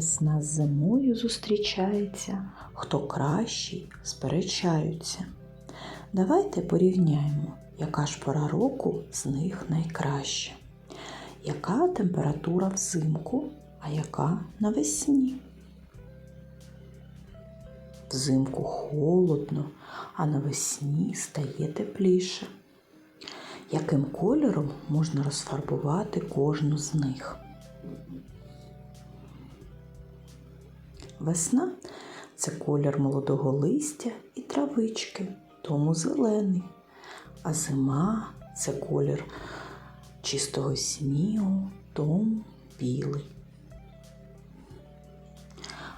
весна з зимою зустрічається, хто кращий сперечаються. Давайте порівняємо, яка ж пора року з них найкраща. Яка температура взимку, а яка навесні? Взимку холодно, а навесні стає тепліше. Яким кольором можна розфарбувати кожну з них? Весна це колір молодого листя і травички, тому зелений, а зима це колір чистого снігу, тому білий.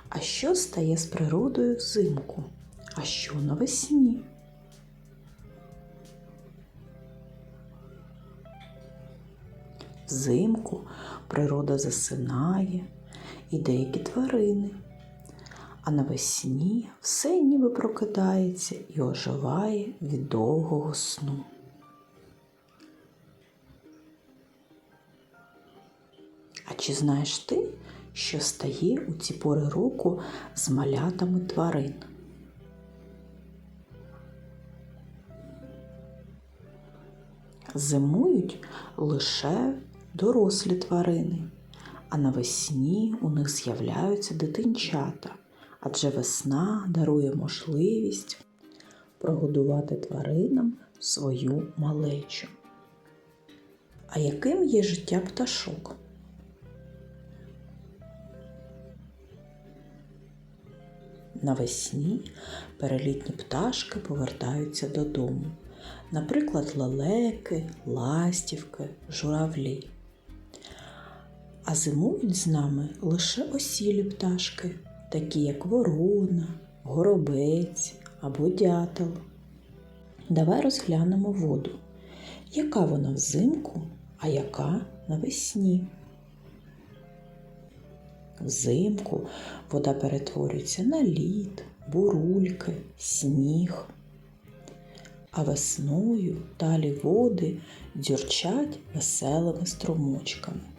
А що стає з природою взимку? А що навесні? Взимку природа засинає і деякі тварини, а навесні все ніби прокидається і оживає від довгого сну. А чи знаєш ти, що стає у ці пори року з малятами тварин? Зимують лише дорослі тварини, а навесні у них з'являються дитинчата, адже весна дарує можливість прогодувати тваринам свою малечу. А яким є життя пташок? Навесні перелітні пташки повертаються додому, наприклад, лелеки, ластівки, журавлі. А зимують з нами лише осілі пташки, такі як ворона, горобець або дятел. Давай розглянемо воду. Яка вона взимку, а яка навесні? Взимку вода перетворюється на лід, бурульки, сніг. А весною далі води дзюрчать веселими струмочками.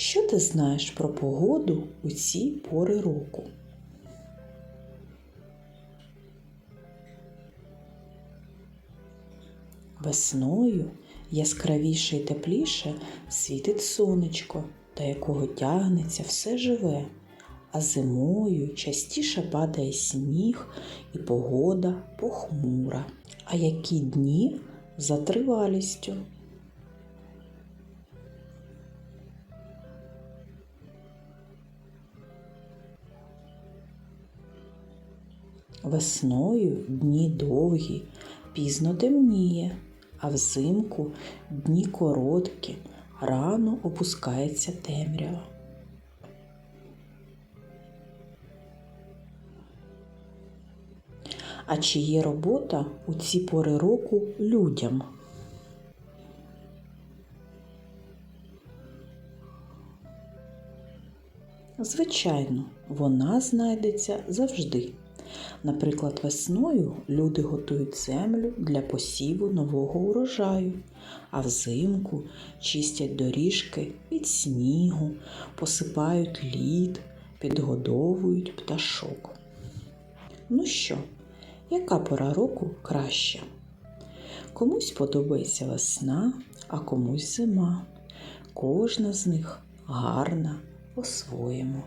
Що ти знаєш про погоду у ці пори року? Весною яскравіше і тепліше світить сонечко, до якого тягнеться все живе, а зимою частіше падає сніг і погода похмура. А які дні за тривалістю? Весною дні довгі, пізно темніє, а взимку дні короткі, рано опускається темрява. А чи є робота у ці пори року людям? Звичайно, вона знайдеться завжди. Наприклад, весною люди готують землю для посіву нового урожаю, а взимку чистять доріжки від снігу, посипають лід, підгодовують пташок. Ну що, яка пора року краща? Комусь подобається весна, а комусь зима. Кожна з них гарна по-своєму.